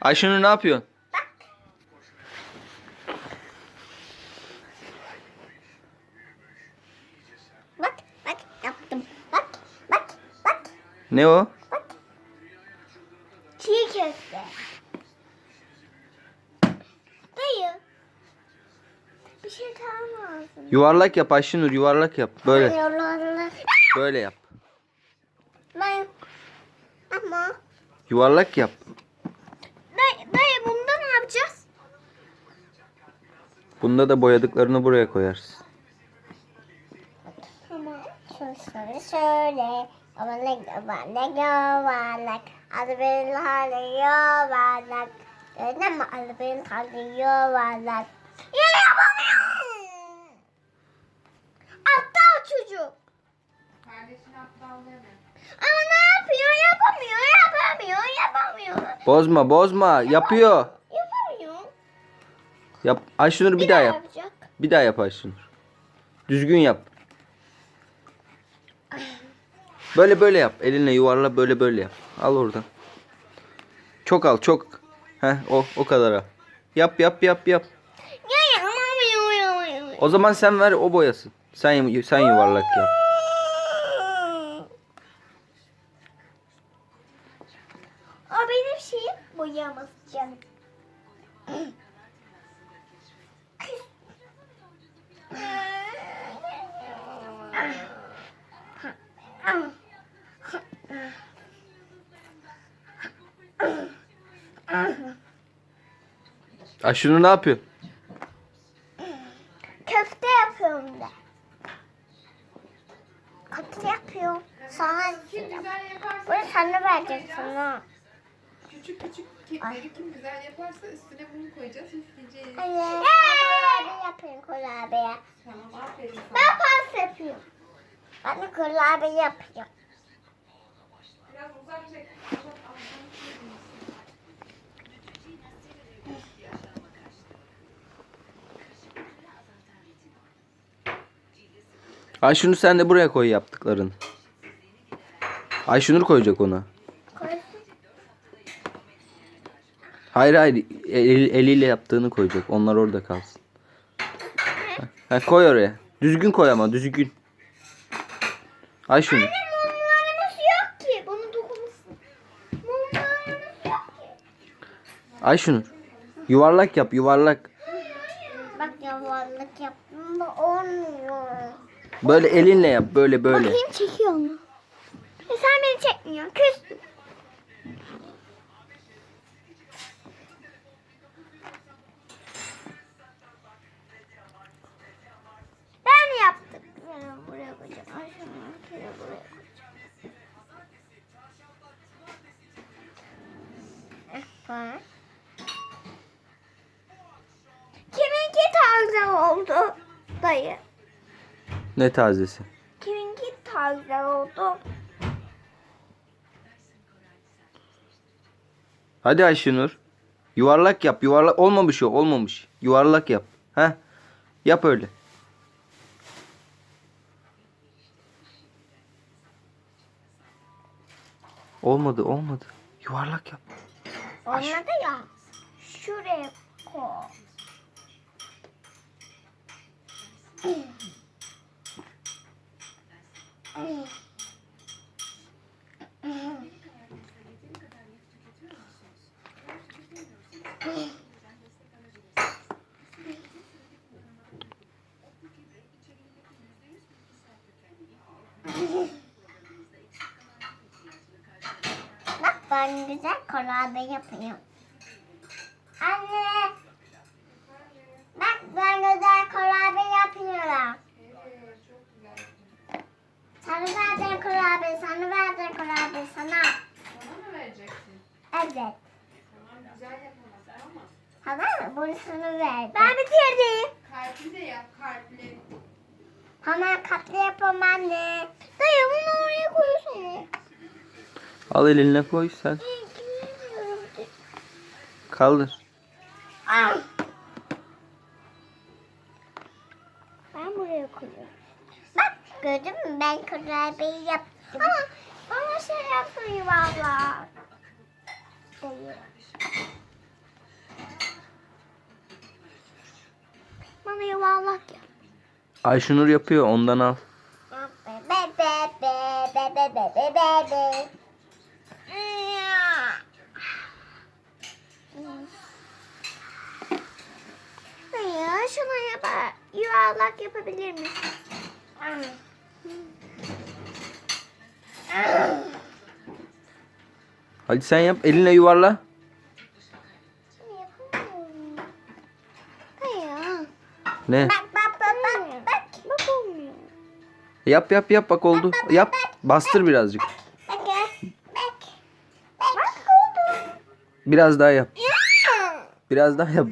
Ayşenur ne yapıyorsun? Bak bak yaptım. Bak bak bak. Ne o? Çiğ köfte. Dayı. Bir şey lazım. Yuvarlak yap Ayşenur yuvarlak yap. Böyle. Yollarla. Böyle yap. Ben ama Yuvarlak yap. dayı, dayı bunda ne yapacağız? Bunda da boyadıklarını buraya koyarsın. Tamam. Şöyle şöyle şöyle. Yuvarlak yuvarlak benim hali yuvarlak. Mi adı benim hali yuvarlak. Ya yapamıyorum. Aptal çocuk. Kardeşin aptal deme. Ama ne yapıyor? Yapamıyor, yapamıyor, yapamıyor. Bozma bozma yapıyor. Yap. Ayşenur bir daha yap. yapacak. Bir daha yap Ayşenur. Düzgün yap. Böyle böyle yap. Elinle yuvarla böyle böyle yap. Al oradan. Çok al çok. Heh o o kadar al. Yap yap yap yap. O zaman sen ver o boyasın. Sen sen yuvarlak yap. O benim şeyim boyamaz canım. Ayşenur ne yapıyor? Köfte yapıyorum da. Köfte yapıyorum. Yaparsa, bunu sana vereceğim sana. Küçük küçük kekleri kim güzel yaparsa üstüne bunu koyacağız, üfleyeceğiz. Evet. Kurabiye yapıyorum kurabiye. Tamam, aferin sana. Ben pasta yapıyorum. Ben de kurabiye yapıyorum. Biraz uzak çek. Çok alttan çekmeyin. Ayşenur sen de buraya koy yaptıklarını. Ayşenur koyacak ona. Hayır hayır el- eliyle yaptığını koyacak. Onlar orada kalsın. Ha, koy oraya. Düzgün koy ama düzgün. Ayşenur. Mumlarımız yok ki. Bunu dokunursun. Mumlarımız yok ki. Ayşenur. Yuvarlak yap yuvarlak. Bak yuvarlak yaptım da olmuyor. Böyle elinle yap böyle böyle. Bakayım çekiyor mu? E sen beni çekmiyorsun. Küs. Evet. Kiminki taze oldu dayı? Ne tazesi? Kiminki taze oldu? Hadi Ayşenur. Yuvarlak yap yuvarlak. Olmamış o olmamış. Yuvarlak yap. Heh. Yap öyle. Olmadı olmadı. Yuvarlak yap. Olmadı ya. Şuraya koy. ben güzel kurabiye yapıyorum. Anne. Bak ben güzel kurabiye yapıyorum. Sana vereceğim kurabiye, sana vereceğim kurabiye, sana. Bana mı vereceksin? Evet. Tamam, güzel yapamazsın ama. Tamam mı? Bunu sana ver. Ben bitirdim. Kalpli de yap, kalpli. Hemen katlı yapalım anne. Dayı bunu oraya koyuyorsun. Al eline koy sen. Kaldır. Ben buraya koyuyorum. Bak gördün mü ben kurabiyeyi yaptım. Ama bana şey yapmayın valla. Bana yuvarlak yap. Ayşenur yapıyor ondan al. Be be be be be be be be be. Şuna yap yuvarlak yapabilir misin? Hadi sen yap elinle yuvarla. Hayır. Ne? Bak bak bak bak bak. Bak olmuyor. Yap yap yap bak oldu. Yap. Bastır birazcık. Bak ya. Bak. Bak oldu. Biraz daha yap. Ya. Biraz daha yap.